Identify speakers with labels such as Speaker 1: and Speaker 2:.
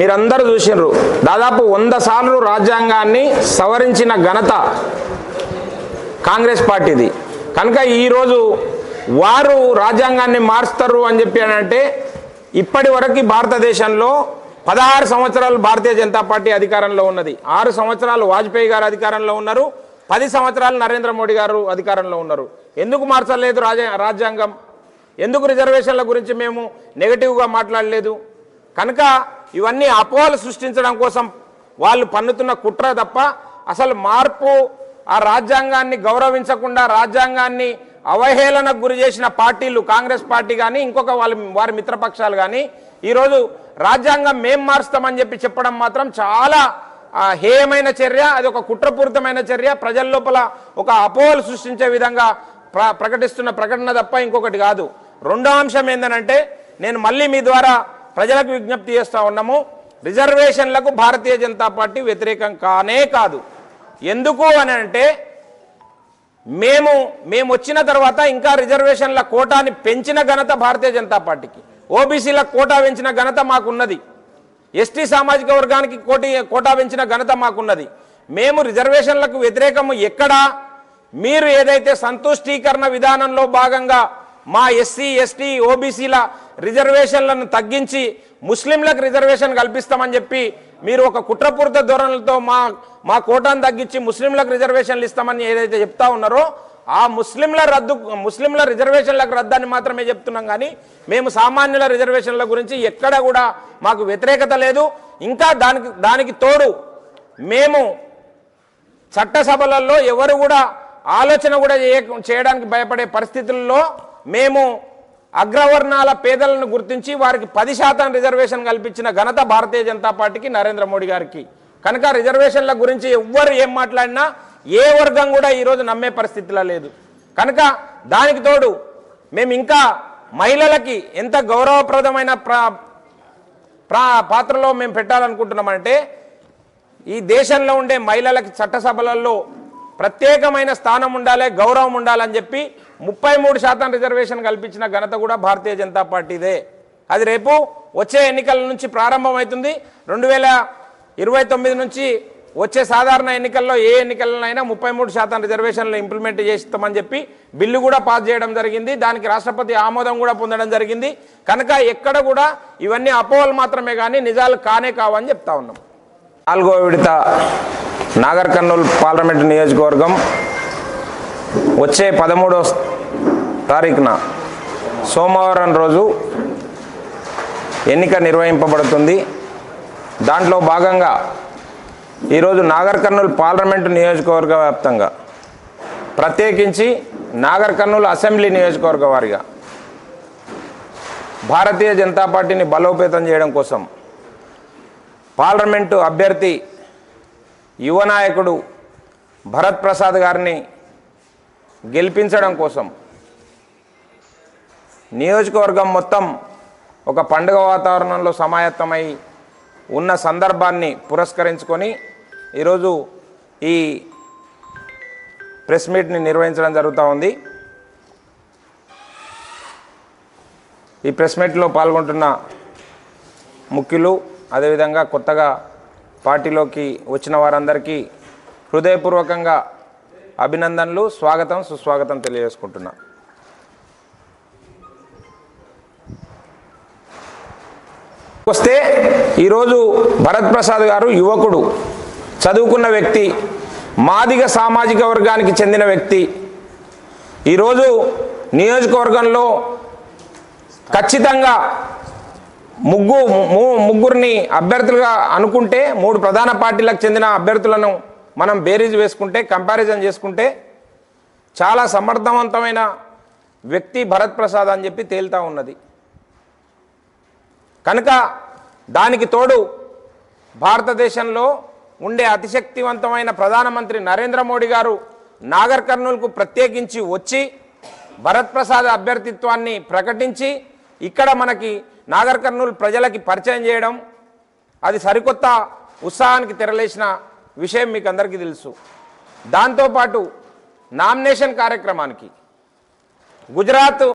Speaker 1: మీరందరూ చూసినారు దాదాపు వంద సార్లు రాజ్యాంగాన్ని సవరించిన ఘనత కాంగ్రెస్ పార్టీది. కనుక ఈరోజు వారు రాజ్యాంగాన్ని మారుస్తారు అని చెప్పి అని అంటే ఇప్పటి వరకు భారతదేశంలో పదహారు సంవత్సరాలు భారతీయ జనతా పార్టీ అధికారంలో ఉన్నది. ఆరు సంవత్సరాలు వాజ్పేయి గారు అధికారంలో ఉన్నారు. పది సంవత్సరాలు నరేంద్ర మోడీ గారు అధికారంలో ఉన్నారు. ఎందుకు మార్చలేదు రాజ రాజ్యాంగం? ఎందుకు రిజర్వేషన్ల గురించి మేము నెగటివ్గా మాట్లాడలేదు? కనుక ఇవన్నీ అపోహలు సృష్టించడం కోసం వాళ్ళు పన్నుతున్న కుట్ర తప్ప అసలు మార్పు ఆ రాజ్యాంగాన్ని గౌరవించకుండా రాజ్యాంగాన్ని అవహేళనకు గురి చేసిన పార్టీలు కాంగ్రెస్ పార్టీ కానీ ఇంకొక వాళ్ళ వారి మిత్రపక్షాలు కానీ ఈరోజు రాజ్యాంగం మేం మారుస్తామని చెప్పి చెప్పడం మాత్రం చాలా హేయమైన చర్య అది ఒక కుట్రపూరితమైన చర్య. ప్రజల లోపల ఒక అపోహలు సృష్టించే విధంగా ప్ర ప్రకటిస్తున్న ప్రకటన తప్ప ఇంకొకటి కాదు. రెండో అంశం ఏంటంటే నేను మళ్ళీ మీ ద్వారా ప్రజలకు విజ్ఞప్తి చేస్తూ ఉన్నాము రిజర్వేషన్లకు భారతీయ జనతా పార్టీ వ్యతిరేకం కానే కాదు. ఎందుకు అని అంటే మేము మేము వచ్చిన తర్వాత ఇంకా రిజర్వేషన్ల కోటాని పెంచిన ఘనత భారతీయ జనతా పార్టీకి. ఓబీసీల కోటా పెంచిన ఘనత మాకున్నది. ఎస్టీ సామాజిక వర్గానికి కోటి కోటా పెంచిన ఘనత మాకున్నది. మేము రిజర్వేషన్లకు వ్యతిరేకము ఎక్కడా? మీరు ఏదైతే సంతుష్టీకరణ విధానంలో భాగంగా మా ఎస్సీ ఎస్టీ ఓబీసీల రిజర్వేషన్లను తగ్గించి ముస్లింలకు రిజర్వేషన్ కల్పిస్తామని చెప్పి మీరు ఒక కుట్రపూరిత ధోరణులతో మా మా కోటాను తగ్గించి ముస్లింలకు రిజర్వేషన్లు ఇస్తామని ఏదైతే చెప్తా ఉన్నారో ఆ ముస్లింల రద్దు ముస్లింల రిజర్వేషన్లకు రద్దని మాత్రమే చెప్తున్నాం కానీ మేము సామాన్యుల రిజర్వేషన్ల గురించి ఎక్కడ కూడా మాకు వ్యతిరేకత లేదు. ఇంకా దానికి దానికి తోడు మేము చట్టసభలలో ఎవరు కూడా ఆలోచన కూడా చేయ- చేయడానికి భయపడే పరిస్థితుల్లో మేము అగ్రవర్ణాల పేదలను గుర్తించి వారికి పది శాతం రిజర్వేషన్ కల్పించిన ఘనత భారతీయ జనతా పార్టీకి నరేంద్ర మోడీ గారికి. కనుక రిజర్వేషన్ల గురించి ఎవ్వరు ఏం మాట్లాడినా ఏ వర్గం కూడా ఈరోజు నమ్మే పరిస్థితిలో లేదు. కనుక దానికి తోడు మేము ఇంకా మహిళలకి ఎంత గౌరవప్రదమైన ప్రా పాత్రలో మేము పెట్టాలనుకుంటున్నామంటే ఈ దేశంలో ఉండే మహిళలకి చట్టసభలలో ప్రత్యేకమైన స్థానం ఉండాలి గౌరవం ఉండాలని చెప్పి ముప్పై మూడు శాతం రిజర్వేషన్ కల్పించిన ఘనత కూడా భారతీయ జనతా పార్టీదే. అది రేపు వచ్చే ఎన్నికల నుంచి ప్రారంభమవుతుంది. రెండు వేల ఇరవై తొమ్మిది నుంచి వచ్చే సాధారణ ఎన్నికల్లో ఏ ఎన్నికలనైనా ముప్పై మూడు శాతం రిజర్వేషన్లు ఇంప్లిమెంట్ చేస్తామని చెప్పి బిల్లు కూడా పాస్ చేయడం జరిగింది. దానికి రాష్ట్రపతి ఆమోదం కూడా పొందడం జరిగింది. కనుక ఎక్కడ కూడా ఇవన్నీ అపోహలు మాత్రమే కానీ నిజాలు కానే కావని చెప్తా ఉన్నాం. నాలుగో విడత నాగర్ కర్నూలు పార్లమెంటు నియోజకవర్గం వచ్చే పదమూడో తారీఖున సోమవారం రోజు ఎన్నిక నిర్వహింపబడుతుంది. దాంట్లో భాగంగా ఈరోజు నాగర్ కర్నూలు పార్లమెంటు నియోజకవర్గ వ్యాప్తంగా ప్రత్యేకించి నాగర్ కర్నూలు అసెంబ్లీ నియోజకవర్గ వారిగా భారతీయ జనతా పార్టీని బలోపేతం చేయడం కోసం పార్లమెంటు అభ్యర్థి యువ నాయకుడు భరత్ ప్రసాద్ గారిని గెలిపించడం కోసం నియోజకవర్గం మొత్తం ఒక పండుగ వాతావరణంలో సమాయత్తమై ఉన్న సందర్భాన్ని పురస్కరించుకొని ఈరోజు ఈ ప్రెస్ మీట్ని నిర్వహించడం జరుగుతూ ఉంది. ఈ ప్రెస్ మీట్లో పాల్గొంటున్న ముఖ్యులు అదేవిధంగా కొత్తగా పార్టీలోకి వచ్చిన వారందరికీ హృదయపూర్వకంగా అభినందనలు స్వాగతం సుస్వాగతం తెలియజేసుకుంటున్నా. వస్తే ఈరోజు భరత్ ప్రసాద్ గారు యువకుడు చదువుకున్న వ్యక్తి మాదిగ సామాజిక వర్గానికి చెందిన వ్యక్తి. ఈరోజు నియోజకవర్గంలో ఖచ్చితంగా ముగ్గు ము- ముగ్గురిని అభ్యర్థులుగా అనుకుంటే మూడు ప్రధాన పార్టీలకు చెందిన అభ్యర్థులను మనం బేరీజ్ వేసుకుంటే కంపారిజన్ చేసుకుంటే చాలా సమర్థవంతమైన వ్యక్తి భరత్ ప్రసాద్ అని చెప్పి తేలుతా ఉన్నది. కనుక దానికి తోడు భారతదేశంలో ఉండే అతిశక్తివంతమైన ప్రధానమంత్రి నరేంద్ర మోడీ గారు నాగర్ కర్నూలుకు ప్రత్యేకించి వచ్చి భరత్ ప్రసాద్ అభ్యర్థిత్వాన్ని ప్రకటించి ఇక్కడ మనకి నాగర్ కర్నూలు ప్రజలకి పరిచయం చేయడం అది సరికొత్త ఉత్సాహానికి తెరలేసిన విషయం మీకు అందరికీ తెలుసు. దాంతోపాటు నామినేషన్ కార్యక్రమానికి గుజరాత్